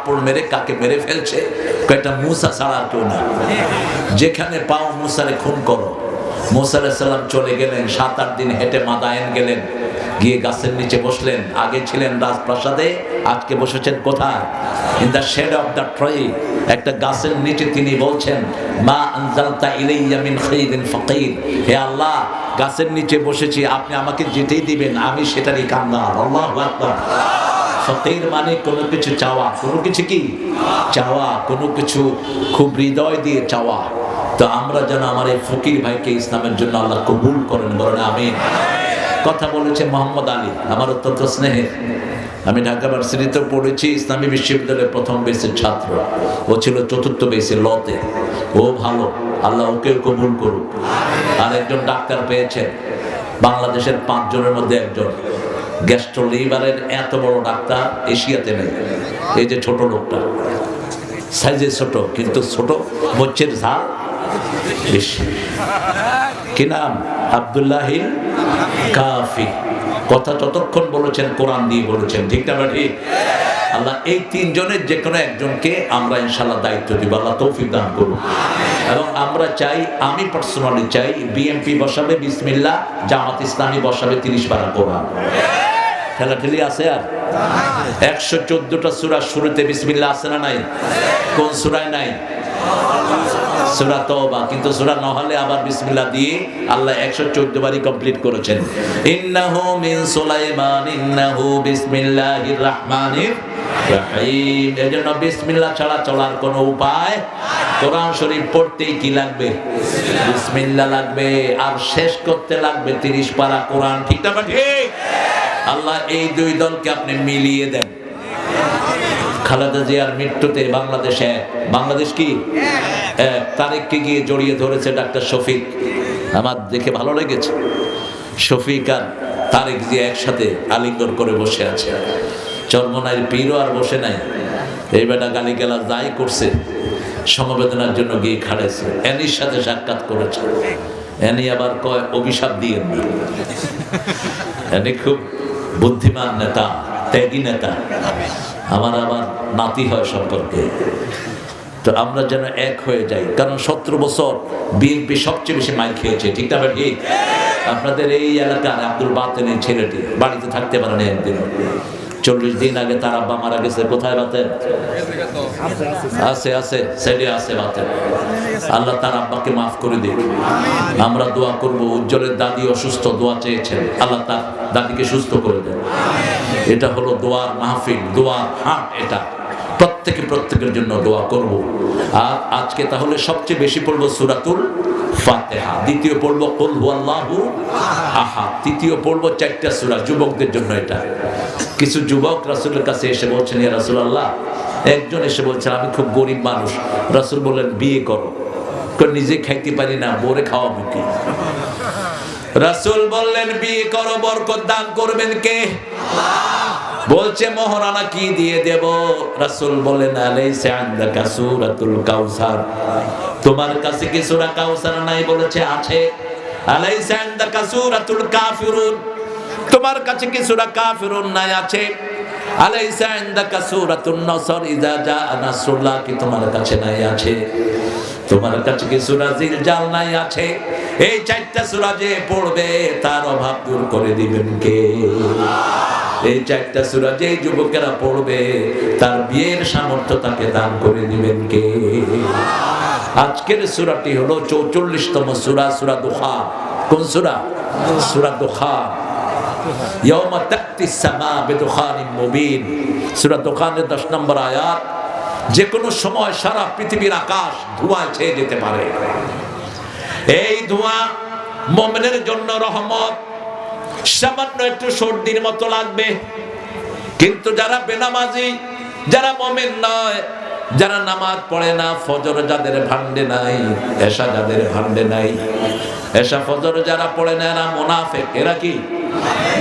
থাপ্পড় মেরে কাকে মেরে ফেলছে? কয়েকটা মুসা ছাড়া কেউ না যেখানে পাও মুসারে খুন করো। মুসা সাল্লাম চলে গেলেন, সাত, আট দিন হেঁটে মাদায়ন গেলেন। গিয়ে গাছের নিচে বসলেন। আগে ছিলেন রাজপ্রাসাদে, আজকে বসেছেন কোথায়? In the shade of the tree একটা গাছের নিচে তিনি বলছেন, মা আনজালতা ইলাইয়া মিন খাইরিন ফাকির। হে আল্লাহ, গাছের নিচে বসেছি, আপনি আমাকে যেতেই দিবেন, আমি সেটারই কান্নার আল্লাহু আকবার। ফকির মানে কোনো কিছু চাওয়া, কোনো কিছু কি? চাওয়া, কোনো কিছু খুব হৃদয় দিয়ে চাওয়া। তো আমরা যেন আমার এই ফকির ভাইকে ইসলামের জন্য আল্লাহ কবুল করেন, বলেন আমি কথা বলেছে মোহাম্মদ আলী, আমার অত্যন্ত স্নেহের। আমি ঢাকা ভার্সিটিতে পড়েছি, ইসলামী বিশ্ববিদ্যালয়ের প্রথম বেসের ছাত্র। ও ছিল চতুর্থ বেসে লতে। ও ভালো, আল্লাহ ওকে কবুল করুক। আর একজন ডাক্তার পেয়েছেন, বাংলাদেশের পাঁচজনের মধ্যে একজন। গ্যাস্ট্রো লিভারের এত বড় ডাক্তার এশিয়াতে নেই। এই যে ছোট লোকটা। সাইজে ছোট, কিন্তু ছোট। মোচ্ছের ঝাল বেশি। কি নাম? আবদুল্লাহিল কাফি। কথা যতক্ষণ বলেছেন, কোরআন দিয়ে বলেছেন। ঠিক না ঠিক আল্লাহ, এই তিনজনের যে কোনো একজনকে আমরা ইনশাল্লাহ দায়িত্ব দিব। আল্লাহ তৌফিক দান করুন। এবং আমরা চাই, আমি পার্সোনালি চাই বিএমপি বসাবে বিসমিল্লা জামাত ইসলামী বসাবে তিরিশ পারা কোরআন। ঠেলাঠেলি আছে আর? একশো চোদ্দটা সুরা শুরুতে বিসমিল্লা আছে না নাই? কোন সুরায় নাই? সুরা তওবা, কিন্তু সুরা নহলে আবার বিসমিল্লাহ দিয়ে আল্লাহ 114 বারই কমপ্লিট করেছেন। ইন্নাহু মিন সুলাইমান, ইন্নাহু বিসমিল্লাহির রহমানির রহিম। এজন্য বিসমিল্লাহ ছাড়া চলার কোনো উপায় কোরআন শরীফ পড়তেই কি লাগবে? বিসমিল্লাহ লাগবে, আর শেষ করতে লাগবে 30 পারা কোরআন, ঠিক না ঠিক? আল্লাহ, এই দুই দলকে আপনি মিলিয়ে দেন। খালেদা জিয়ার মৃত্যুতে বাংলাদেশে, বাংলাদেশ কি? তারেককে গিয়ে জড়িয়ে ধরেছে ডাক্তার শফিক। আমার দেখে ভালো লেগেছে। শফিক আর তারেক জিয়া একসাথে আলিঙ্গন করে বসে আছে। চর্মনাইয়ের পীরও আর বসে নাই। এই বেটা গালি গেলা যাই করছে, সমবেদনার জন্য গিয়ে খাড়েছে অ্যানির সাথে সাক্ষাৎ করেছে। অ্যানি আবার কয়, অভিশাপ দিয়ে না অ্যানি খুব বুদ্ধিমান নেতা, ত্যাগী নেতা। আমার আমার নাতি হয় সম্পর্কে। তো আমরা যেন এক হয়ে যাই। কারণ সতেরো বছর বিএনপি সবচেয়ে বেশি মাইক খেয়েছে, ঠিক না ঠিক আপনাদের এই এলাকার আব্দুল বাতেন এই ছেলেটি বাড়িতে থাকতে পারে না একদিন চল্লিশ দিন আগে তার আব্বা মারা গেছে। কোথায় বাতেন আছে আছে সেটি আছে বাতেন আল্লাহ তার আব্বাকে মাফ করে দিন আমরা দোয়া করব, উজ্জ্বলের দাদি অসুস্থ, দোয়া চেয়েছেন। আল্লাহ তার দাদিকে সুস্থ করে দেন। এটা হলো দোয়ার মাহফিল, দোয়ার হাট এটা। প্রত্যেকে প্রত্যেকের জন্য দোয়া করব। আর আজকে তাহলে সবচেয়ে বেশি পড়ব সুরাতুল ফাতেহা। দ্বিতীয় পড়ব কুল হুয়াল্লাহু আহাদ। তৃতীয় পড়ব চারটা সুরা, যুবকদের জন্য এটা। কিছু যুবক রাসূলের কাছে এসে বলছেন, ইয়া রাসূলুল্লাহ। একজন এসে বলছেন আমি খুব গরিব মানুষ। রাসুল বললেন, বিয়ে করো। নিজে খাইতে পারি না বোরে খাওয়াবো কি? রাসূল বললেন, বিয়ে করো, বরকত দান করবেন কে? বলছে, মোহরানা কি দিয়ে দেব? রাসুল বলেন কাউসার। তোমার কাছে কি সূরা কাউসার নাই? বলেছে, আছে। তোমার কাছে কি সূরা কাফিরুন নাই? আছে। নসর। কি তোমার কাছে নাই? আছে। তোমার কাছে কি নাই? আছে। এই পড়বে, তার অভাব দূর করে দিবেন কে? এই চারটা সূরা যে যুবকেরা পড়বে, তার বিয়ের সামর্থ্য তাকে দান করে দিবেন কে? আজকের সূরাটি হলো চৌচল্লিশতম সুরা সুরা দুখা। কোন সুরা? সূরা দুখা। ইয়াউমা তাকতিস সামা বিদুখানিন মুবিন। সূরা দুখানের 10 নম্বর আয়াত যে কোনো সময় সারা পৃথিবীর আকাশ ধোঁয়ায় ছেয়ে যেতে পারে। এই ধোঁয়া মোমেনের জন্য রহমত সামান্য একটু সর্দির মতো লাগবে। কিন্তু যারা বেনামাজি, যারা মোমেন নয়, যারা নামাজ পড়ে না, ফজর যাদের ভান্ডে নাই এসা যাদের ভান্ডে নাই এসা ফজর যারা পড়ে না, এরা মোনাফেক। এরা কি?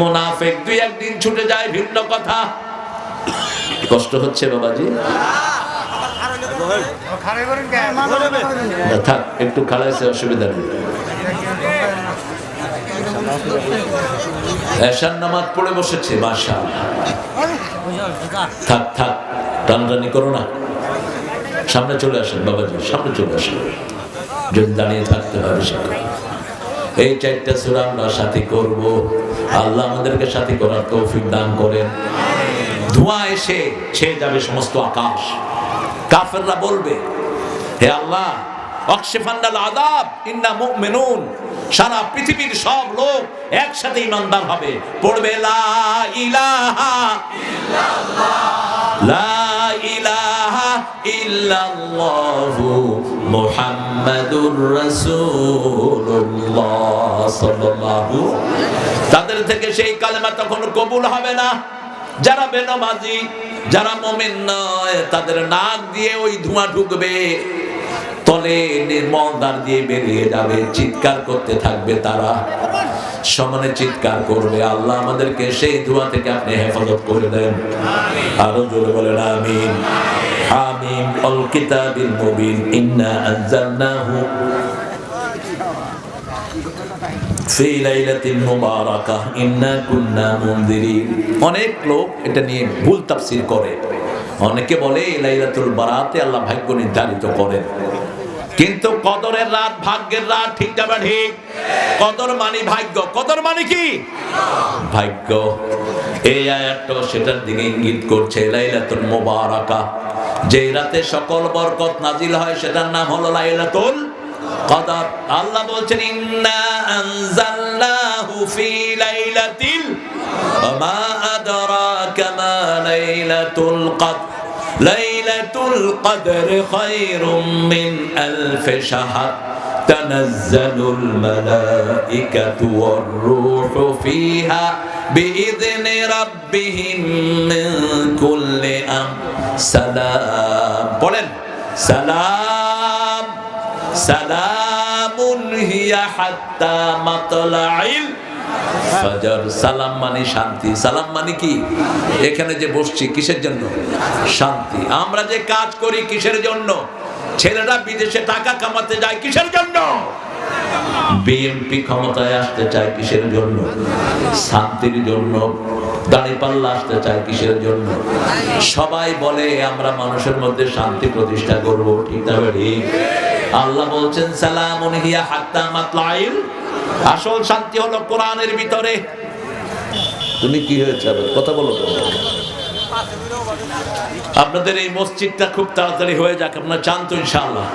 মোনাফেক। দুই একদিন ছুটে যায়, ভিন্ন কথা। কষ্ট হচ্ছে বাবাজি? থাক, একটু খাড়াইছে অসুবিধা নেই। এশার নামাজ পড়ে বসেছে বাসা থাক থাক, টানাটানি করো না। সামনে চলে আসেন, বাবাজি, সামনে চলে আসেন। যদি দাঁড়িয়ে থাকতে হবে সেটা এই চারটা সুরা আমরা সাথী করব। আল্লাহ আমাদেরকে সাথী করার তৌফিক দান করেন। ধোঁয়া এসে ছেয়ে যাবে সমস্ত আকাশ। কাফেররা বলবে, হে আল্লাহ অক্ষেফান্ডাল আদাব ইন্না মুমিনুন। সারা পৃথিবীর সব লোক একসাথে ইমানদার হবে। পড়বে, লা ইলাহা লা ইলাহা ইল্লাল্লাহু মুহাম্মাদুর রাসূলুল্লাহ সাল্লাল্লাহু তাদের থেকে সেই কালেমা তখন কবুল হবে না। যারা বেনমাজি, যারা মমিন নয়, তাদের নাক দিয়ে ওই ধোঁয়া ঢুকবে। তলে নির্মল দ্বার দিয়ে বেরিয়ে যাবে। চিৎকার করতে থাকবে তারা। সমানে চিৎকার করবে। আল্লাহ আমাদেরকে সেই ধোঁয়া থেকে আপনি হেফাজত করে দেন। আরও জোরে বলেন, আমিন। হামিম অল কিতাবিল মুবিন। ইন্না আনজালনাহু ফি লাইলাতিন মুবারাকাহ ইন্না কুন্না মুনদিরিন অনেক লোক এটা নিয়ে ভুল তাফসীর করে। অনেকে বলে লাইলাতুল বারাতে আল্লাহ ভাগ্য নির্ধারিত করেন। কিন্তু কদরের রাত ভাগ্যের রাত, ঠিক যাবে ঠিক? কদর মানি ভাগ্য। কদর মানে কি? ভাগ্য। এই আয়াতটা সেটার দিকে ইঙ্গিত করছে, লাইলাতুল মুবারাকা। যে রাতে সকল বরকত নাজিল হয়, সেটার নাম হলো লাইলাতুল কদর। আল্লাহ বলছেন, ইন্না আনজালনাহু ফি লাইলাতিল ওমা আদরাকা মা লাইলাতুল কদর। ليلة القدر خير من ألف شهر تنزل الملائكة والروح فيها بإذن ربهم من كل أمر سلام بولن سلام سلام هي حتى مطلع ফাজার, সালাম মানে শান্তি। সালাম মানে কি? এখানে যে বসছি, কিসের জন্য? শান্তি। আমরা যে কাজ করি কিসের জন্য? ছেলেরা বিদেশে টাকা কামাতে যায় কিসের জন্য? বিএনপি ক্ষমতায় আসতে চায় কিসের জন্য? শান্তির জন্য। দাঁড়িপাল্লা আসতে চায় কিসের জন্য? সবাই বলে, আমরা মানুষের মধ্যে শান্তি প্রতিষ্ঠা করব। ঠিক আল্লাহ বলছেন সালাম হাত্তা মাতলাইল আসল শান্তি হলো কোরআনের ভিতরে। তুমি কি হয়েছে কথা বলো আপনাদের এই মসজিদটা খুব তাড়াতাড়ি হয়ে যাক আপনারা চান তো ইনশাআল্লাহ।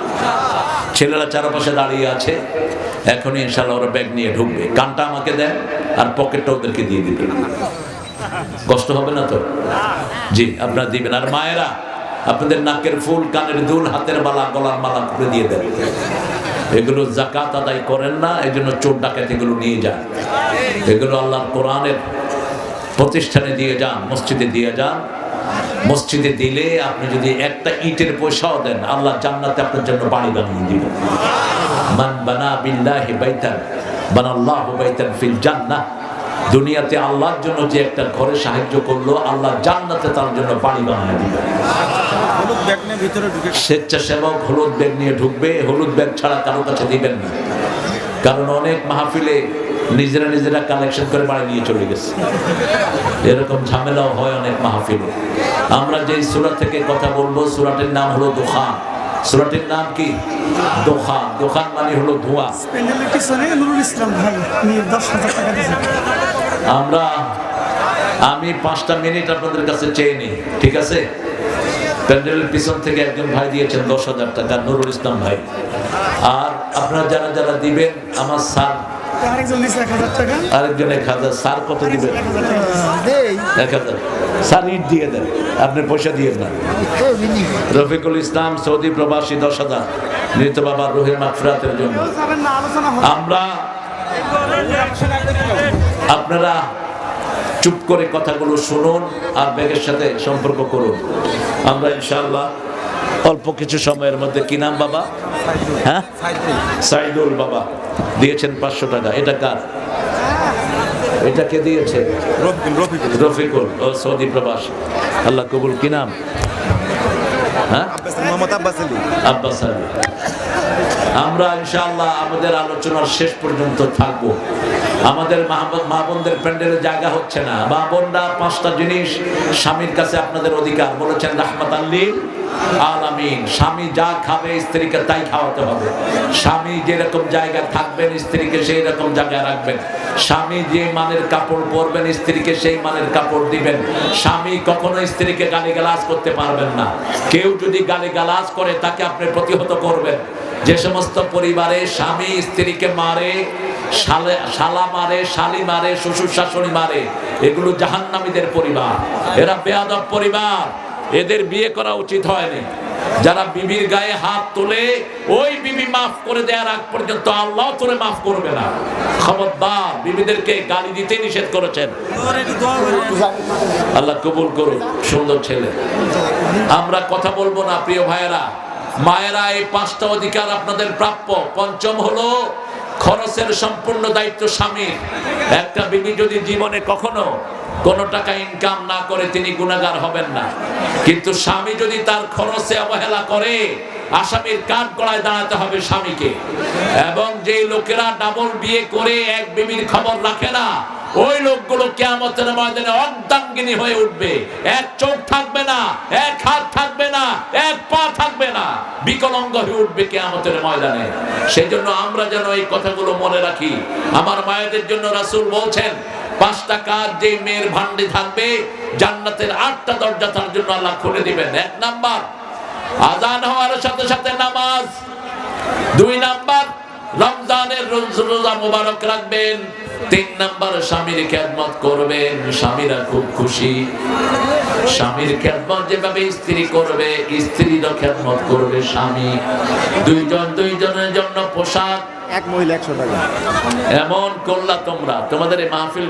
ছেলেরা চারপাশে দাঁড়িয়ে আছে। এখনই ইনশাআল্লাহ ওরা ব্যাগ নিয়ে ঢুকবে। কানটা আমাকে দেন আর পকেটটা ওদেরকে দিয়ে দিবেন কষ্ট হবে না তো? জি আপনারা দিবেন। আর মায়েরা আপনাদের নাকের ফুল কানের দুল হাতের মালা গলার মালা করে দিয়ে দেন। এগুলো জাকাত আদায় করেন না এই জন্য চোর ডাকাত এগুলো নিয়ে যান। এগুলো আল্লাহর কোরআনের প্রতিষ্ঠানে দিয়ে যান, মসজিদে দিয়ে যান। মসজিদে দিলে আপনি যদি একটা ইটের পয়সাও দেন, আল্লাহ জান্নাতে আপনার জন্য বাড়ি বানিয়ে দিবেন মান বানা বিল্লাহি বাইতান, বানাল্লাহু বাইতান ফিল জান্নাহ। দুনিয়াতে আল্লাহর জন্য যে একটা ঘরে সাহায্য করল আল্লাহ জান্নাতে তার জন্য বাড়ি বানিয়ে ঢুকে স্বেচ্ছাসেবক হলুদ ব্যাগ নিয়ে ঢুকবে হলুদ ব্যাগ ছাড়া কারও কাছে দিবেন না। কারণ অনেক মাহফিলে নিজেরা নিজেরা কালেকশন করে বাড়ি নিয়ে চলে গেছে। এরকম ঝামেলাও হয় অনেক মাহফিলে। আমরা যেই সুরা থেকে কথা বলব সুরাটির নাম হলো দোকান সুরাটির নাম কি? দোকান দোকান মানে হলো ধোঁয়া। প্যান্ডেলের পিছনে নুরুল ইসলাম ভাই দশ হাজার টাকা দিয়েছেন আমরা আমি পাঁচটা মিনিট আপনাদের কাছে চেয়ে নিই ঠিক আছে? প্যান্ডেলের পিছন থেকে একজন ভাই দিয়েছেন দশ হাজার টাকা নুরুল ইসলাম ভাই। আর আপনারা যারা যারা দিবেন আমার স্যার আরেকজন এক হাজার টাকা। আরেকজন এক হাজার স্যার কত দিবেন? এক হাজার স্যার ইট দিয়ে দেন আপনি পয়সা দিয়ে না রফিকুল ইসলাম সৌদি প্রবাসী দশ হাজার। মৃত বাবা রহিম আফরাতের জন্য। আমরা আপনারা চুপ করে কথাগুলো শুনুন আর ব্যাগের সাথে সম্পর্ক করুন। আমরা ইনশাআল্লাহ অল্প কিছু সময়ের মধ্যে কি নাম বাবা? হ্যাঁ? সাইদুল বাবা। দিয়েছেন পাঁচশো টাকা। এটা কার? এটা কে দিয়েছে? রফিকুল রফিকুল। রফিকুল। ও সৌদি প্রবাস। আল্লাহ কবুল। কি নাম? হ্যাঁ? মোহাম্মদ আব্বাস আলী। আব্বাস আলী। আমরা ইনশাল্লাহ আমাদের আলোচনার শেষ পর্যন্ত থাকব। আমাদের মা- বোনদের প্যান্ডেলে জায়গা হচ্ছে না। মা বোনরা পাঁচটা জিনিস স্বামীর কাছে আপনাদের অধিকার। বলেছেন রাহমাত আল্লিল আলামিন, স্বামী যা খাবে স্ত্রীকে তাই খাওয়াতে হবে। স্বামী যেরকম জায়গায় থাকবেন, স্ত্রীকে সেই রকম জায়গায় রাখবেন। স্বামী যে মানের কাপড় পরবেন, স্ত্রীকে সেই মানের কাপড় দিবেন। স্বামী কখনো স্ত্রীকে গালিগালাজ করতে পারবেন না। কেউ যদি গালিগালাজ করে, তাকে আপনি প্রতিহত করবেন। যে সমস্ত পরিবারে স্বামী স্ত্রীকে মারে, শালা মারে, শালি মারে, শ্বশুর শাশুড়ি মারে, এগুলো জাহান্নামীদের পরিবার। এরা বেয়াদব পরিবার। এদের বিয়ে করা উচিত হয়নি। যারা বিবির গায়ে হাত তোলে, ওই বিবি মাফ করে দেওয়ার আগ পর্যন্ত আল্লাহ তোরে মাফ করবে না। খবরদার, বিবিদেরকে গালি দিতে নিষেধ করেছেন। আল্লাহ কবুল করুন সুন্দর ছেলে। আমরা কথা বলব না, প্রিয় ভাইয়েরা। মায়েরা, এই পাঁচটা অধিকার আপনাদের প্রাপ্য। পঞ্চম হলো, খরচের সম্পূর্ণ দায়িত্ব স্বামীর। একটা বিবি যদি জীবনে কখনো কোনো টাকা ইনকাম না করে তিনি গুণাগার হবেন না। কিন্তু স্বামী যদি তার খরচে অবহেলা করে, আসামির কাঠ গড়ায় দাঁড়াতে হবে স্বামীকে। এবং যেই লোকেরা ডাবল বিয়ে করে এক বিবির খবর রাখে না, ওই লোকগুলো কেয়ামতের ময়দানে অর্ধাঙ্গিনী হয়ে উঠবে। এক চোখ থাকবে না, এক হাত থাকবে না, এক পা থাকবে না। বিকলঙ্গ হয়ে উঠবে কেয়ামতের ময়দানে। সেই জন্য আমরা যেন এই কথাগুলো মনে রাখি। আমার মায়েদের জন্য রাসূল বলছেন পাঁচটা কাজ যে মেয়ের ভান্ডে থাকবে জান্নাতের আটটা দরজা তার জন্য আল্লাহ খুলে দিবেন। এক নাম্বার আজান হওয়ার সাথে সাথে নামাজ। দুই নাম্বার রমজানের রোজা মোবারক রাখবেন। তিন নাম্বার স্বামীর খেদমত করবেন। স্বামীরা খুব খুশি। স্বামীর খেদমত যেভাবে স্ত্রী করবে স্ত্রীরও খেদমত করবে স্বামী। দুইজন দুইজনের জন্য পোশাক। এক মহিলা একশো টাকা। এমন করলা তোমরা। তোমাদের এই মাহফিল